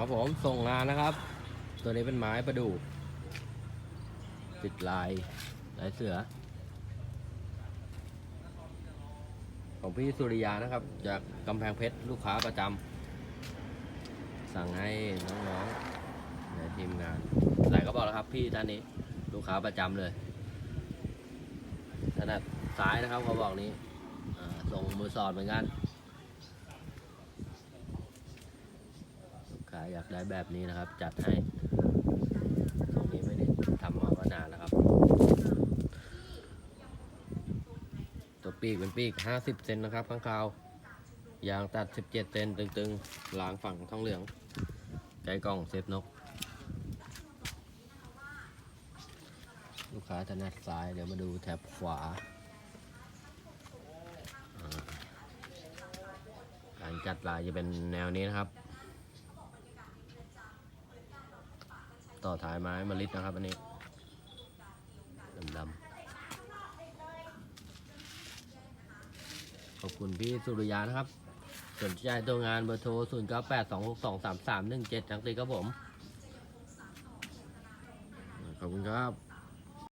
ครับผมส่งงานนะครับ ตัวนี้เป็นไม้ประดู่ติดลายลายเสือ ของพี่สุริยานะครับ จากกำแพงเพชรลูกค้าประจำสั่งให้น้องๆในทีมงานหลายก็บอกแล้วครับ พี่ท่านนี้ลูกค้าประจำเลยถนัดซ้ายนะครับเขาบอกนี้ส่งมือสอดเหมือนกัน ลูกค้าอยากได้แบบนี้นะครับ จัดให้ตรงนี้ไม่ได้ทำมาว่านานแล้วครับ ตัวปีกเป็นปีก 50 เซนนะครับข้างคาวยางตัด 17 เซนตึงๆหลางฝั่งทองเหลืองใจกล่องเซฟนก ลูกค้าถนัดซ้ายเดี๋ยวมาดูแถบขวาอ่าการจัดลายจะเป็นแนวนี้นะครับ ต่อท้ายไม้มะลิดนะครับอันนี้ดำๆขอบคุณพี่สุริยานะครับ สนใจตัวงานเบอร์โทร 0 9 8 2 6 2 3 3 1 7ทั้งสี่ครับผม ขอบคุณครับ